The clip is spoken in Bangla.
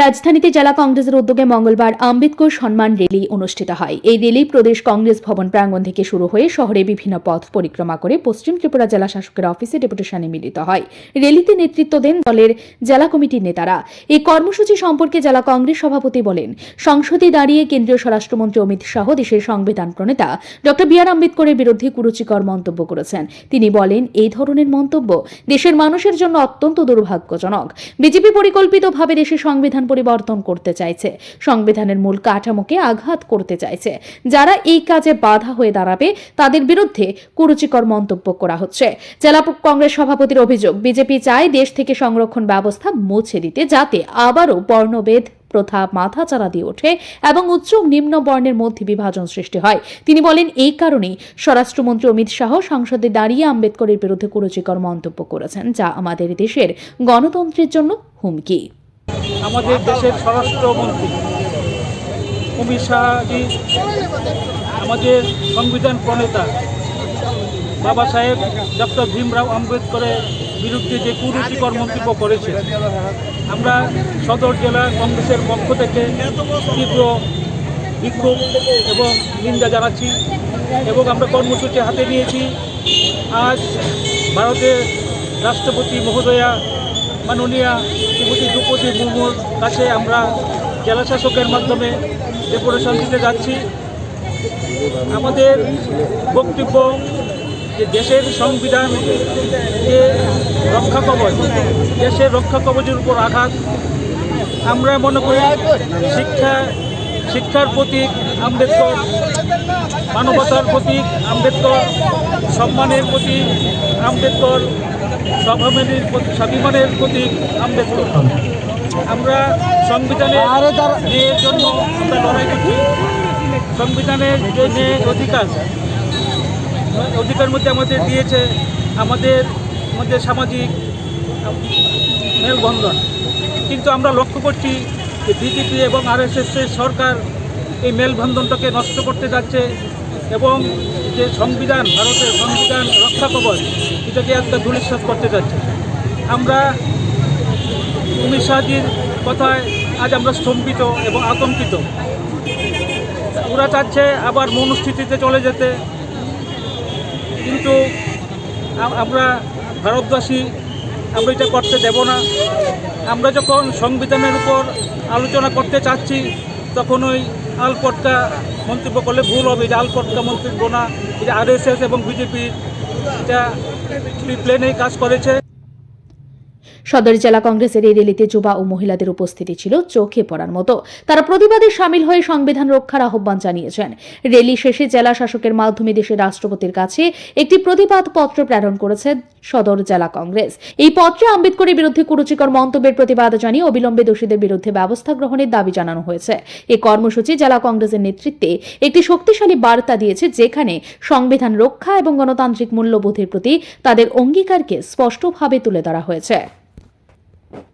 রাজধানীতে জেলা কংগ্রেসের উদ্যোগে মঙ্গলবার আম্বেদকর সম্মান র্যালি অনুষ্ঠিত হয়। এই র্যালি প্রদেশ কংগ্রেস ভবন প্রাঙ্গণ থেকে শুরু হয়ে শহরে বিভিন্ন পথ পরিক্রমা করে পশ্চিম ত্রিপুরা জেলা শাসকের অফিসে ডেপুটেশনে মিলিত হয়। র্যালিতে নেতৃত্ব দেন দলের জেলা কমিটির নেতারা। এই কর্মসূচি সম্পর্কে জেলা কংগ্রেস সভাপতি বলেন, সংসদে দাঁড়িয়ে কেন্দ্রীয় স্বরাষ্ট্রমন্ত্রী অমিত শাহ দেশের সংবিধান প্রণেতা ড বি আর আম্বেদকরের বিরুদ্ধে কুরুচিকর মন্তব্য করেছেন। তিনি বলেন, এই ধরনের মন্তব্য দেশের মানুষের জন্য অত্যন্ত দুর্ভাগ্যজনক। বিজেপি পরিকল্পিতভাবে দেশের সংবিধান পরিবর্তন করতে চাইছে। সংবিধানের মূল কাঠামোকে আঘাত করতে চাইছে। যারা এই কাজে বাধা হয়ে দাঁড়াবে, তাদের বিরুদ্ধে কুরুচিকর মন্তব্য করা হচ্ছে। জেলা কংগ্রেস সভাপতির অভিযোগ, বিজেপি চায় দেশ থেকে সংরক্ষণ ব্যবস্থা মুছে দিতে, যাতে আবারও বর্ণভেদ, প্রথা, মাথাচাড়া দিয়ে ওঠে এবং উচ্চ নিম্ন বর্ণের মধ্যে বিভাজন সৃষ্টি হয়। তিনি বলেন, এই কারণেই স্বরাষ্ট্রমন্ত্রী অমিত শাহ সংসদে দাঁড়িয়ে আম্বেদকরের বিরুদ্ধে কুরুচিকর মন্তব্য করেছেন, যা আমাদের দেশের গণতন্ত্রের জন্য হুমকি। আমাদের দেশের স্বরাষ্ট্রমন্ত্রী অমিত শাহজি, আমাদের সংবিধান প্রণেতা, বাবা সাহেব, ডক্টর ভীমরাও আম্বেদকরের বিরুদ্ধে যে কুরুচিকর মন্তব্য করেছে আমরা সদর জেলা কংগ্রেসের পক্ষ থেকে তীব্র বিক্ষোভ এবং নিন্দা জানাচ্ছি এবং আমরা কর্মসূচি হাতে নিয়েছি। আজ ভারতের রাষ্ট্রপতি মহোদয়া মাননীয়া শ্রীমতী দ্রৌপদী মুর্মুর কাছে আমরা জেলা শাসকের মাধ্যমে ডেপুটেশন দিতে যাচ্ছি। আমাদের বক্তব্য যে দেশের সংবিধান যে রক্ষা কবচ, দেশের রক্ষা কবচের উপর আঘাত, আমরা মনে করি শিক্ষা, শিক্ষার প্রতীক আম্বেদকর, মানবতার প্রতীক আম্বেদকর, সম্মানের প্রতীক আম্বেদকর স্বাভিমানের প্রতি- স্বাভিমানের প্রতীক আম্বেদকর। আমরা সংবিধানের ন্যায়ের জন্য আমরা লড়াই করছি। সংবিধানের যে ন্যায় অধিকার অধিকার মধ্যে আমাদের দিয়েছে আমাদের মধ্যে সামাজিক মেলবন্ধন। কিন্তু আমরা লক্ষ্য করছি যে বিজেপি এবং আরএসএসের সরকার এই মেলবন্ধনটাকে নষ্ট করতে যাচ্ছে। এবং যে সংবিধান, ভারতের সংবিধান রক্ষা কবচ, এটাকে একটা ধূলিসাৎ করতে যাচ্ছে। আমরা অমিত শাহজির কথায় আজ আমরা স্তম্ভিত এবং আতঙ্কিত। ওরা চাচ্ছে আবার মনুস্থিতিতে চলে যেতে। কিন্তু আমরা ভারতবাসী, আমরা এটা করতে দেব না। আমরা যখন সংবিধানের উপর আলোচনা করতে চাচ্ছি তখন ওই আলপটকা মন্তব্য করলে ভুল হবে। যে আলপটকা মন্তব্য না, এটা আরএসএস এবং বিজেপি এটা প্লেনেই কাজ করেছে। সদর জেলা কংগ্রেসের এই র্যালিতে যুবা ও মহিলাদের উপস্থিতি ছিল চোখে পড়ার মতো। তারা প্রতিবাদে সামিল হয়ে সংবিধান রক্ষার আহ্বান জানিয়েছেন। র্যালি শেষে জেলা শাসকের মাধ্যমে দেশের রাষ্ট্রপতির কাছে একটি প্রতিবাদ পত্র প্রেরণ করেছে সদর জেলা কংগ্রেস। এই পত্রে আম্বেদকরের বিরুদ্ধে কুরুচিকর মন্তব্যের প্রতিবাদ জানিয়ে অবিলম্বে দোষীদের বিরুদ্ধে ব্যবস্থা গ্রহণের দাবি জানানো হয়েছে। এই কর্মসূচি জেলা কংগ্রেসের নেতৃত্বে একটি শক্তিশালী বার্তা দিয়েছে যেখানে সংবিধান রক্ষা এবং গণতান্ত্রিক মূল্যবোধের প্রতি তাদের অঙ্গীকারকে স্পষ্টভাবে তুলে ধরা হয়েছে।